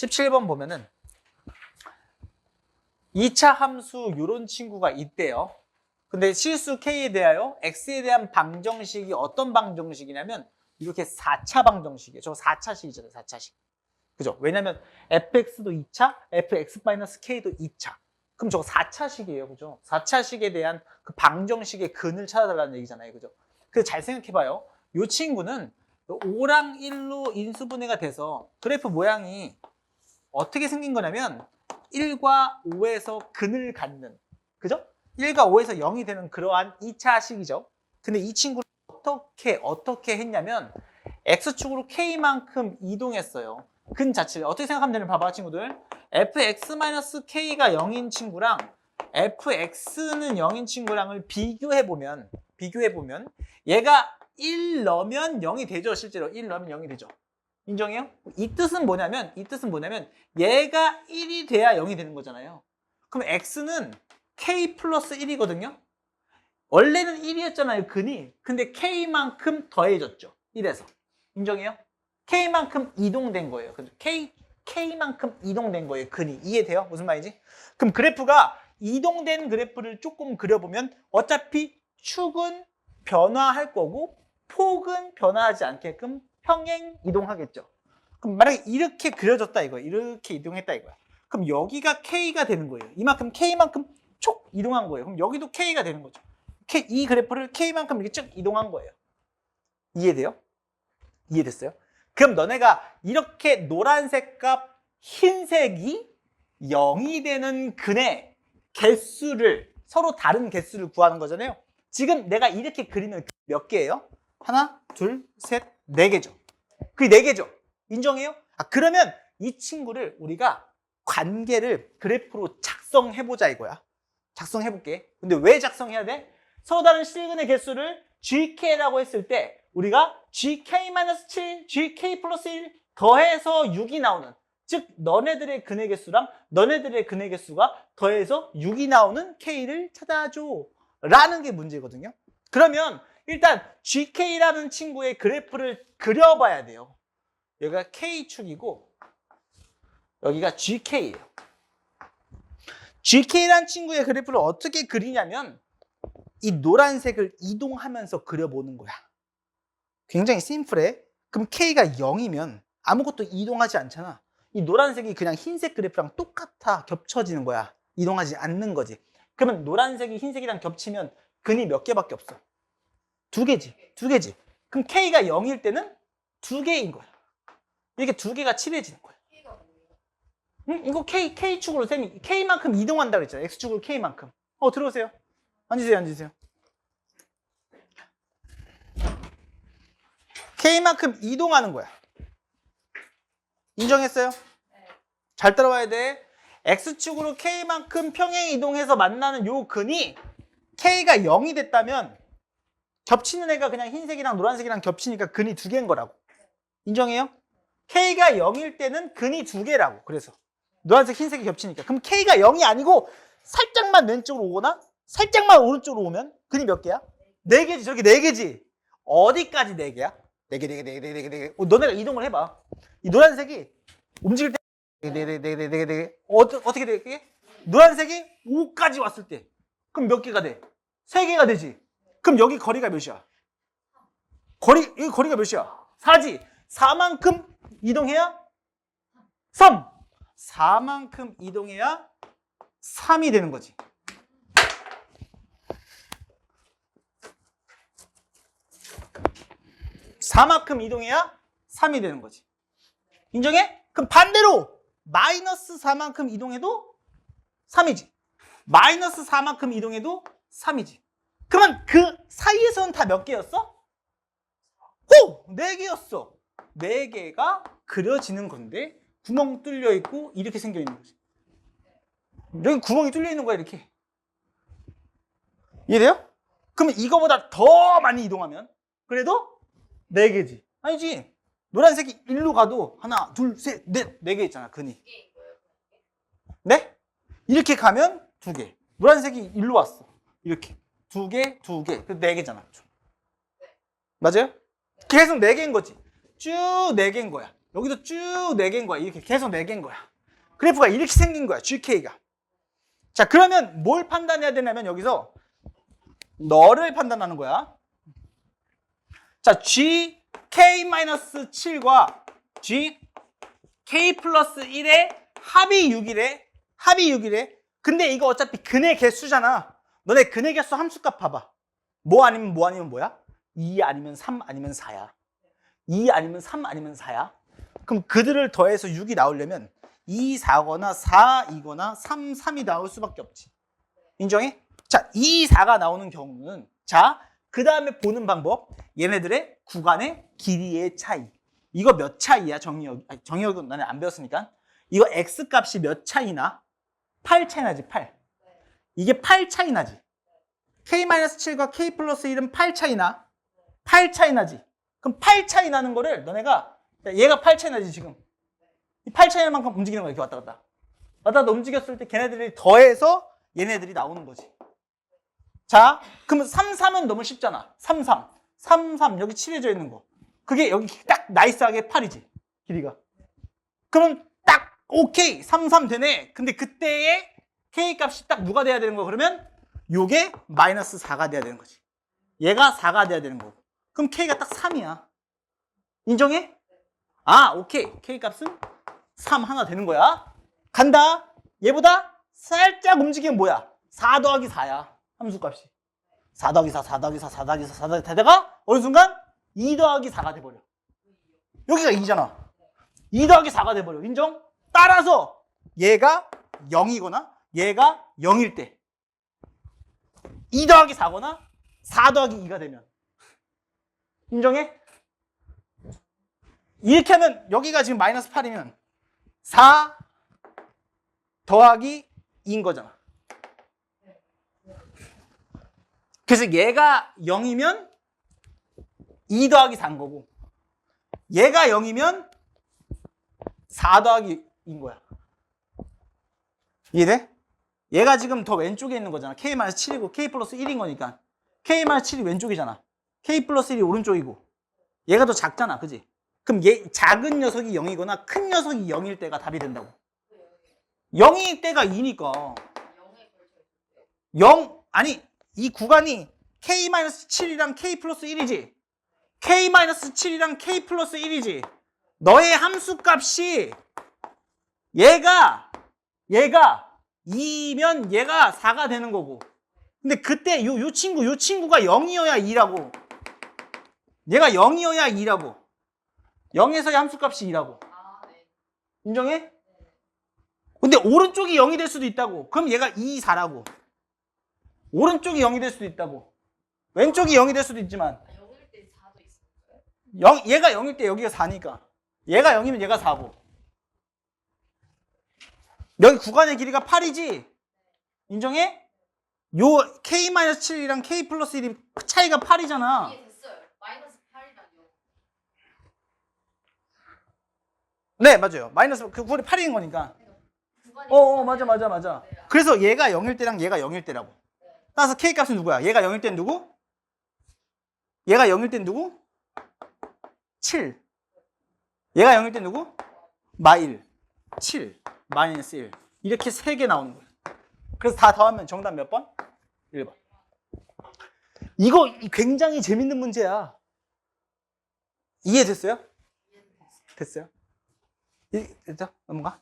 17번 보면은 2차 함수 요런 친구가 있대요. 근데 실수 k에 대하여 x에 대한 방정식이 어떤 방정식이냐면 이렇게 4차 방정식이에요. 저 4차식이잖아요. 4차식. 그죠? 왜냐면 fx도 2차, fx-k도 2차. 그럼 저거 4차식이에요. 그죠? 4차식에 대한 그 방정식의 근을 찾아달라는 얘기잖아요. 그죠? 그래서 잘 생각해봐요. 이 친구는 5랑 1로 인수분해가 돼서 그래프 모양이 어떻게 생긴 거냐면 1과 5에서 근을 갖는 그죠? 1과 5에서 0이 되는 그러한 2차식이죠. 근데 이 친구를 어떻게 어떻게 했냐면 x축으로 k만큼 이동했어요. 근 자체를 어떻게 생각하면 되는 봐봐 친구들. fx-k가 0인 친구랑 fx는 0인 친구랑을 비교해 보면 비교해 보면 얘가 1 넣으면 0이 되죠. 실제로 1 넣으면 0이 되죠. 인정해요? 이 뜻은 뭐냐면 이 뜻은 뭐냐면 얘가 1이 돼야 0이 되는 거잖아요. 그럼 x는 k 플러스 1이거든요. 원래는 1이었잖아요, 근이. 근데 k만큼 더해졌죠. 1에서. 인정해요? k만큼 이동된 거예요. 그죠? k k만큼 이동된 거예요, 근이. 이해돼요? 무슨 말이지? 그럼 그래프가 이동된 그래프를 조금 그려보면 어차피 축은 변화할 거고 폭은 변화하지 않게끔 평행 이동하겠죠. 그럼 만약에 이렇게 그려졌다 이거야. 이렇게 이동했다 이거야. 그럼 여기가 K가 되는 거예요. 이만큼 K만큼 촉 이동한 거예요. 그럼 여기도 K가 되는 거죠. K, 이 그래프를 K만큼 이렇게 쭉 이동한 거예요. 이해돼요? 이해됐어요? 그럼 너네가 이렇게 노란색 값 흰색이 0이 되는 근의 개수를 서로 다른 개수를 구하는 거잖아요. 지금 내가 이렇게 그리면 몇 개예요? 하나, 둘, 셋, 네 개죠. 그게 네 개죠. 인정해요? 아, 그러면 이 친구를 우리가 관계를 그래프로 작성해보자 이거야. 작성해볼게. 근데 왜 작성해야 돼? 서로 다른 실근의 개수를 GK라고 했을 때 우리가 GK-7, GK 플러스 1 더해서 6이 나오는 즉 너네들의 근의 개수랑 너네들의 근의 개수가 더해서 6이 나오는 K를 찾아줘 라는 게 문제거든요. 그러면 일단 GK라는 친구의 그래프를 그려봐야 돼요. 여기가 K축이고 여기가 GK예요. GK라는 친구의 그래프를 어떻게 그리냐면 이 노란색을 이동하면서 그려보는 거야. 굉장히 심플해. 그럼 K가 0이면 아무것도 이동하지 않잖아. 이 노란색이 그냥 흰색 그래프랑 똑같아 겹쳐지는 거야. 이동하지 않는 거지. 그러면 노란색이 흰색이랑 겹치면 근이 몇 개밖에 없어? 두 개지. 두 개지. 그럼 K가 0일 때는 두 개인 거야. 이렇게 두 개가 칠해지는 거야. 응? 이거 K, K축으로 쌤이 K만큼 이동한다 그랬잖아요. X축으로 K만큼. 어, 들어오세요. 앉으세요, 앉으세요. K만큼 이동하는 거야. 인정했어요? 잘 따라와야 돼. X축으로 K만큼 평행 이동해서 만나는 요 근이 K가 0이 됐다면 겹치는 애가 그냥 흰색이랑 노란색이랑 겹치니까 근이 두 개인 거라고. 인정해요? K가 0일 때는 근이 두 개라고. 그래서 노란색, 흰색이 겹치니까. 그럼 K가 0이 아니고 살짝만 왼쪽으로 오거나 살짝만 오른쪽으로 오면 근이 몇 개야? 네 개지. 저기 네 개지. 어디까지 네 개야? 네 개, 네 개, 네 개, 네 개, 네 개. 어, 너네가 이동을 해봐. 이 노란색이 움직일 때 네 개, 네 개, 네 개, 네 개, 네 개. 어, 어떻게 되게? 노란색이 5까지 왔을 때 그럼 몇 개가 돼? 세 개가 되지. 그럼 여기 거리가 몇이야? 거리, 이 거리가 몇이야? 4지. 4만큼 이동해야 3. 4만큼 이동해야 3이 되는 거지. 사만큼 이동해야 3이 되는 거지. 인정해? 그럼 반대로 마이너스 4만큼 이동해도 3이지. 마이너스 4만큼 이동해도 3이지. 그러면 그 사이에서는 다 몇 개였어? 오! 4개였어. 4개가 그려지는 건데 구멍 뚫려 있고 이렇게 생겨 있는 거지. 여기 구멍이 뚫려 있는 거야 이렇게. 이해돼요? 그러면 이거보다 더 많이 이동하면 그래도 4개지. 아니지. 노란색이 일로 가도 하나, 둘, 셋, 넷, 네 개 있잖아, 근이. 네? 이렇게 가면 두 개. 노란색이 일로 왔어. 이렇게. 두 개, 두 개. 그네 개잖아. 총. 맞아요? 계속 네 개인 거지. 쭉 네 개인 거야. 여기도 쭉 네 개인 거야. 이렇게 계속 네 개인 거야. 그래프가 이렇게 생긴 거야. GK가. 자, 그러면 뭘 판단해야 되냐면 여기서 너를 판단하는 거야. 자, GK-7과 GK 플러스 1의 합이 6이래. 합이 6이래. 근데 이거 어차피 근의 개수잖아. 너네 근의 개수 함수값 봐봐. 뭐 아니면 뭐 아니면 뭐야? 2 아니면 3 아니면 4야. 2 아니면 3 아니면 4야. 그럼 그들을 더해서 6이 나오려면 2, 4거나 4, 2거나 3, 3이 나올 수밖에 없지. 인정해? 자, 2, 4가 나오는 경우는 자, 그 다음에 보는 방법. 얘네들의 구간의 길이의 차이. 이거 몇 차이야? 정의역. 정의역은 나는 안 배웠으니까. 이거 x 값이 몇 차이나? 8 차이 나지, 8. 이게 8 차이 나지. k-7과 k 플러스 1은 8 차이 나. 8 차이 나지. 그럼 8 차이 나는 거를 너네가 야, 얘가 8 차이 나지 지금. 이8 차이 나는 만큼 움직이는 거야. 이렇게 왔다 갔다. 왔다 갔다 움직였을 때 걔네들이 더해서 얘네들이 나오는 거지. 자, 그러면 3, 3은 너무 쉽잖아. 3, 3. 3, 3 여기 칠해져 있는 거. 그게 여기 딱 나이스하게 8이지. 길이가. 그럼 딱 오케이. 3, 3 되네. 근데 그때의 k 값이 딱 누가 돼야 되는 거 그러면 요게 마이너스 4가 돼야 되는 거지. 얘가 4가 돼야 되는 거고. 그럼 k가 딱 3이야. 인정해? 아, 오케이. k 값은 3 하나 되는 거야. 간다. 얘보다 살짝 움직이면 뭐야? 4 더하기 4야. 함수 값이. 4 더하기 4, 4 더하기 4, 4 더하기 4, 4 더하기 4 되다가 어느 순간 2 더하기 4가 돼버려. 여기가 2잖아. 2 더하기 4가 돼버려. 인정? 따라서 얘가 0이거나 얘가 0일 때 2 더하기 4거나 4 더하기 2가 되면 인정해? 이렇게 하면 여기가 지금 마이너스 8이면 4 더하기 2인 거잖아. 그래서 얘가 0이면 2 더하기 4인 거고 얘가 0이면 4 더하기 2인 거야. 이해돼? 얘가 지금 더 왼쪽에 있는 거잖아. K-7이고 K 플러스 1인 거니까. K-7이 왼쪽이잖아. K 플러스 1이 오른쪽이고. 얘가 더 작잖아. 그지? 그럼 얘 작은 녀석이 0이거나 큰 녀석이 0일 때가 답이 된다고. 0일 때가 2니까. 0 아니 이 구간이 K-7이랑 K 플러스 1이지. K-7이랑 K 플러스 1이지. 너의 함수 값이 얘가 얘가 2면 얘가 4가 되는 거고. 근데 그때 요, 요 친구, 요 친구가 0이어야 2라고. 얘가 0이어야 2라고. 0에서의 함수값이 2라고. 아, 네. 인정해? 근데 오른쪽이 0이 될 수도 있다고. 그럼 얘가 2, 4라고. 오른쪽이 0이 될 수도 있다고. 왼쪽이 0이 될 수도 있지만 아, 영일 때 4도 있어요. 0, 얘가 0일 때 여기가 4니까. 얘가 0이면 얘가 4고. 여기 구간의 길이가 8이지? 인정해? 요 K-7이랑 K 플러스 1이 차이가 8이잖아. 이게 됐어요. 마이너스 8이랑요. 네, 맞아요. 마이너스, 그 구간이 8인 거니까. 구간이 어, 어, 맞아, 맞아, 맞아. 네. 그래서 얘가 0일 때랑 얘가 0일 때라고. 따라서 K 값은 누구야? 얘가 0일 때는 누구? 얘가 0일 때는 누구? 7. 얘가 0일 때는 누구? 마일. 7. 마이너스 1. 이렇게 세 개 나오는 거야. 그래서 다 더하면 정답 몇 번? 1번. 이거 굉장히 재밌는 문제야. 이해됐어요? 됐어요? 이- 됐죠? 넘어가?